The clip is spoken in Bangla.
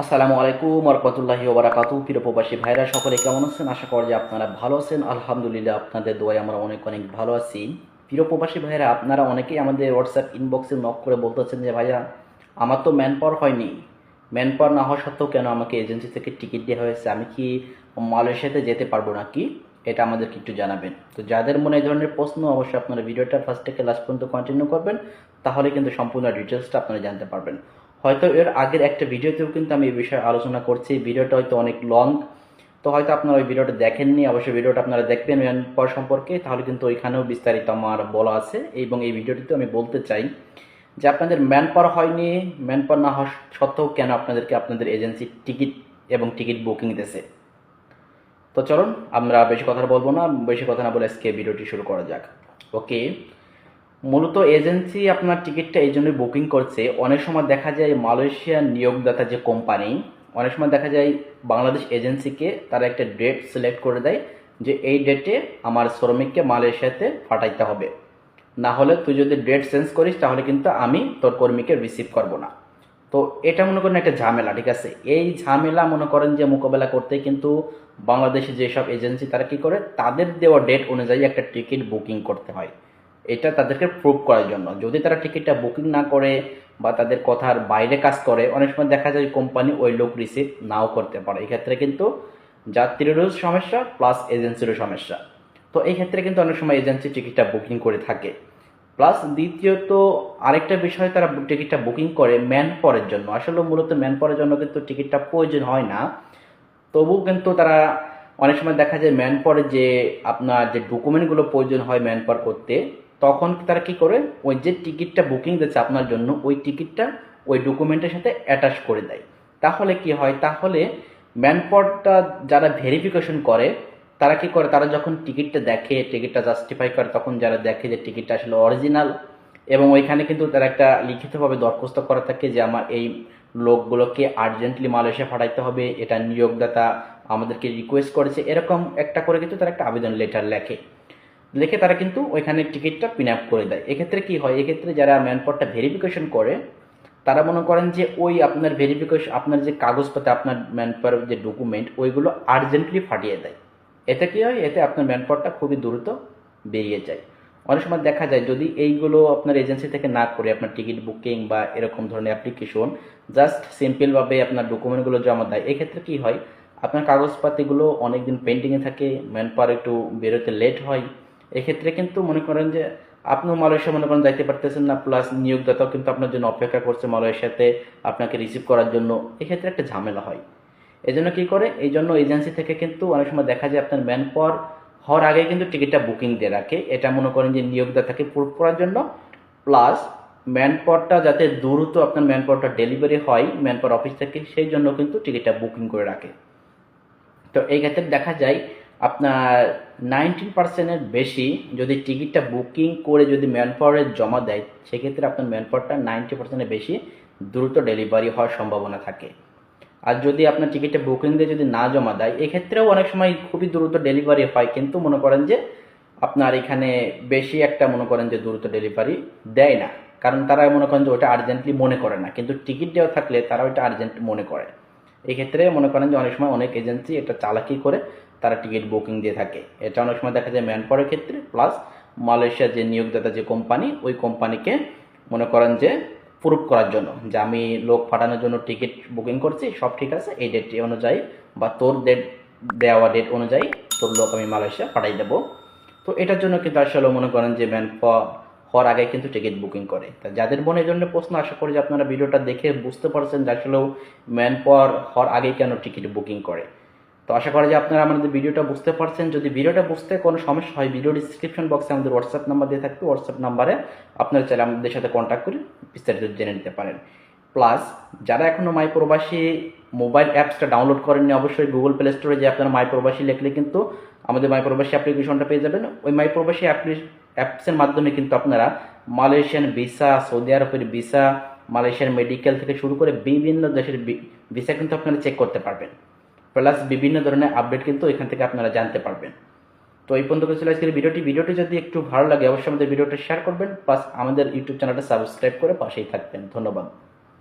আসসালামু আলাইকুম রহমতুল্লাহি ওবরাকাতু প্রিয় প্রবাসী ভাইরা, সকলে কেমন আছেন? আশা করি যে আপনারা ভালো আছেন। আলহামদুলিল্লাহ, আপনাদের দোয়ায় আমরা অনেক অনেক ভালো আছি। প্রিয় প্রবাসী ভাইরা, আপনারা অনেকেই আমাদের হোয়াটসঅ্যাপ ইনবক্সে নক করে বলতেছেন যে, ভাইয়া, আমার তো ম্যান পাওয়ার হয়নি। ম্যান পাওয়ার না হওয়া সত্ত্বেও কেন আমাকে এজেন্সি থেকে টিকিট দেওয়া হয়েছে? আমি কি মালয়েশিয়াতে যেতে পারব না কি এটা আমাদেরকে একটু জানাবেন। তো যাদের মনে এই ধরনের প্রশ্ন, অবশ্যই আপনারা ভিডিওটা ফার্স্ট থেকে লাস্ট পর্যন্ত কন্টিনিউ করবেন। তাহলে কিন্তু সম্পূর্ণ ডিটেলসটা আপনারা জানতে পারবেন। হয়তো এর আগের একটা ভিডিওতেও কিন্তু আমি এই বিষয়ে আলোচনা করছি। ভিডিওটা হয়তো অনেক লং তো হয়তো আপনারা ওই ভিডিওটা দেখেননি, অবশ্যই ভিডিওটা আপনারা দেখবেন পাওয়ার সম্পর্কে। তাহলে কিন্তু ওইখানেও বিস্তারিত আমার বলা আছে এবং এই ভিডিওটিতে আমি বলতে চাই যে আপনাদের ম্যান পাওয়ার হয়নি ম্যান পাওয়ার না হওয়া সত্ত্বেও কেন আপনাদেরকে আপনাদের এজেন্সি টিকিট এবং টিকিট বুকিং দিতেছে তো চলুন, আমরা বেশি কথা বলব না, বেশি কথা না বলে আজকে ভিডিওটি শুরু করা যাক। ওকে মূলত এজেন্সি আপনার টিকিটটা এই জন্যই বুকিং করছে। অনেক সময় দেখা যায় মালয়েশিয়ার নিয়োগদাতা যে কোম্পানি, অনেক সময় দেখা যায় বাংলাদেশ এজেন্সিকে তারা একটা ডেট সিলেক্ট করে দেয় যে এই ডেটে আমার শ্রমিককে মালয়েশিয়াতে পাঠাইতে হবে। না হলে তুই যদি ডেট চেঞ্জ করিস, তাহলে কিন্তু আমি তোর কর্মীকে রিসিভ করব না। তো এটা মনে করেন একটা ঝামেলা, ঠিক আছে? এই ঝামেলা মনে করেন যে মোকাবেলা করতে কিন্তু বাংলাদেশে যেসব এজেন্সি তারা কি করে? তাদের দেওয়া ডেট অনুযায়ী একটা টিকিট বুকিং করতে হয়। এটা তাদেরকে প্রুভ করার জন্য। যদি তারা টিকিটটা বুকিং না করে বা তাদের কথার বাইরে কাজ করে, অনেক সময় দেখা যায় কোম্পানি ওই লোক রিসিভ নাও করতে পারে। এক্ষেত্রে কিন্তু যাত্রীরও সমস্যা প্লাস এজেন্সিরও সমস্যা। তো এই ক্ষেত্রে কিন্তু অনেক সময় এজেন্সি টিকিটটা বুকিং করে থাকে। প্লাস দ্বিতীয়ত, আরেকটা বিষয় তারা টিকিটটা বুকিং করে ম্যান পরের জন্য। আসলে মূলত ম্যান পরের জন্য কিন্তু টিকিটটা প্রয়োজন হয় না। তবুও কিন্তু তারা অনেক সময় দেখা যায় ম্যান পরে যে আপনার যে ডকুমেন্টগুলো প্রয়োজন হয় ম্যান পার করতে তখন তারা কি করে? ওই যে টিকিটটা বুকিং দিচ্ছে আপনার জন্য, ওই টিকিটটা ওই ডকুমেন্টের সাথে অ্যাটাচ করে দেয়। তাহলে কি হয়? তাহলে ম্যানপডটা যারা ভেরিফিকেশন করে, তারা কি করে? তারা যখন টিকিটটা দেখে, টিকিটটা জাস্টিফাই করে, তখন যারা দেখে যে টিকিটটা আসলে অরিজিনাল এবং ওইখানে কিন্তু তারা একটা লিখিতভাবে দরখাস্ত করা থাকে যে আমার এই লোকগুলোকে আর্জেন্টলি মালয়েশিয়া পাঠাইতে হবে, এটা নিয়োগদাতা আমাদেরকে রিকোয়েস্ট করেছে, এরকম একটা করে কিন্তু তারা একটা আবেদন লেটার লেখে। লিখে তারা কিন্তু ওইখানে টিকিটটা পিন আপ করে দেয়। এক্ষেত্রে কি হয়? এক্ষেত্রে যারা ম্যানপটটা ভেরিফিকেশন করে, তারা মনে করেন যে ওই আপনার ভেরিফিকেশন আপনার যে কাগজপত্র আপনার ম্যানপাওয়ার যে ডকুমেন্ট ওইগুলো আর্জেন্টলি ফাটিয়ে দেয়। এতে কি হয়? এতে আপনার ম্যানপাওয়ারটা খুবই দ্রুত বেরিয়ে যায়। অনেক সময় দেখা যায়, যদি এইগুলো আপনার এজেন্সি থেকে না করে, আপনার টিকিট বুকিং বা এরকম ধরনের অ্যাপ্লিকেশন জাস্ট সিম্পলভাবে আপনার ডকুমেন্টগুলো জমা দেয়, এক্ষেত্রে কি হয়? আপনার কাগজপাতিগুলো অনেকদিন পেন্ডিংয়ে থাকে ম্যান পাওয়ার একটু বেরোতে লেট হয় এক্ষেত্রে কিন্তু মনে করেন যে আপনিও মালয়েশিয়া মনে করেন যাইতে পারতেছেন না প্লাস নিয়োগদাতাও কিন্তু আপনার জন্য অপেক্ষা করছে মালয়েশিয়াতে আপনাকে রিসিভ করার জন্য। এক্ষেত্রে একটা ঝামেলা হয়। এই জন্য কী করে? এই জন্য এজেন্সি থেকে কিন্তু অনেক সময় দেখা যায় আপনার ম্যান পাওয়ার হওয়ার আগে কিন্তু টিকিটটা বুকিং দিয়ে রাখে। এটা মনে করেন যে নিয়োগদাতাকে প্রুভ করার জন্য। প্লাস ম্যান পাওয়ারটা যাতে দ্রুত আপনার ম্যান পাওয়ারটা ডেলিভারি হয়, ম্যান পাওয়ার অফিস থেকে, সেই জন্য কিন্তু টিকিটটা বুকিং করে রাখে। তো এই ক্ষেত্রে দেখা যায় আপনার নাইনটিন পার্সেন্টের বেশি যদি টিকিটটা বুকিং করে যদি ম্যান পাওয়ারে জমা দেয়, সেক্ষেত্রে আপনার ম্যান পাওয়ারটা নাইনটি পার্সেন্টের বেশি দ্রুত ডেলিভারি হওয়ার সম্ভাবনা থাকে। আর যদি আপনার টিকিটটা বুকিং দিয়ে যদি না জমা দেয়, এক্ষেত্রেও অনেক সময় খুবই দ্রুত ডেলিভারি হয়। কিন্তু মনে করেন যে আপনার এখানে বেশি একটা মনে করেন যে দ্রুত ডেলিভারি দেয় না। কারণ তারা মনে করেন যে ওটা আর্জেন্টলি মনে করে না। কিন্তু টিকিট দেওয়া থাকলে তারা ওইটা আর্জেন্ট মনে করে। এক্ষেত্রে মনে করেন যে অনেক সময় অনেক এজেন্সি এটা চালাকি করে তারা টিকিট বুকিং দিয়ে থাকে। এটা অনেক সময় দেখা যায় ম্যান পাওয়ারের ক্ষেত্রে, প্লাস মালয়েশিয়ার যে নিয়োগদাতা যে কোম্পানি, ওই কোম্পানিকে মনে করেন যে প্রুভ করার জন্য যে আমি লোক পাঠানোর জন্য টিকিট বুকিং করছি, সব ঠিক আছে, এই ডেট অনুযায়ী বা তোর ডেট দেওয়া ডেট অনুযায়ী তোর লোক আমি মালয়েশিয়া পাঠাই দেবো। তো এটার জন্য কিন্তু আসলে মনে করেন যে ম্যান হওয়ার আগে কিন্তু টিকিট বুকিং করে। তা যাদের মনে জন্য প্রশ্ন, আশা করি যে আপনারা ভিডিওটা দেখে বুঝতে পারছেন যে আসলেও ম্যান পাওয়ার হওয়ার আগে কেন টিকিট বুকিং করে। তো আশা করি যে আপনারা আমাদের ভিডিওটা বুঝতে পারছেন। যদি ভিডিওটা বুঝতে কোনো সমস্যা হয় ভিডিও ডিসক্রিপশন বক্সে আমাদের হোয়াটসঅ্যাপ নাম্বার দিয়ে থাকবে। হোয়াটসঅ্যাপ নাম্বারে আপনারা চাইলে আমাদের সাথে কন্ট্যাক্ট করে বিস্তারিত জেনে নিতে পারেন। প্লাস যারা এখনও মাই প্রবাসী মোবাইল অ্যাপসটা ডাউনলোড করেননি, অবশ্যই গুগল প্লে স্টোরে যে আপনারা মাই প্রবাসী লিখলে কিন্তু আমাদের মাই প্রবাসী অ্যাপ্লিকেশনটা পেয়ে যাবেন। ওই মাই প্রবাসী অ্যাপসের মাধ্যমে কিন্তু আপনারা মালয়েশিয়ান ভিসা সৌদি আরবের ভিসা মালয়েশিয়ার মেডিকেল থেকে শুরু করে বিভিন্ন দেশের ভিসা কিন্তু আপনারা চেক করতে পারবেন। প্লাস বিভিন্ন ধরনের আপডেট কিন্তু এখান থেকে আপনারা জানতে পারবেন। তো এই পর্যন্ত ছিল আজকের ভিডিওটি। ভিডিওটি যদি একটু ভালো লাগে, অবশ্যই আমাদের ভিডিওটা শেয়ার করবেন। প্লাস আমাদের ইউটিউব চ্যানেলটা সাবস্ক্রাইব করে পাশেই থাকবেন। ধন্যবাদ।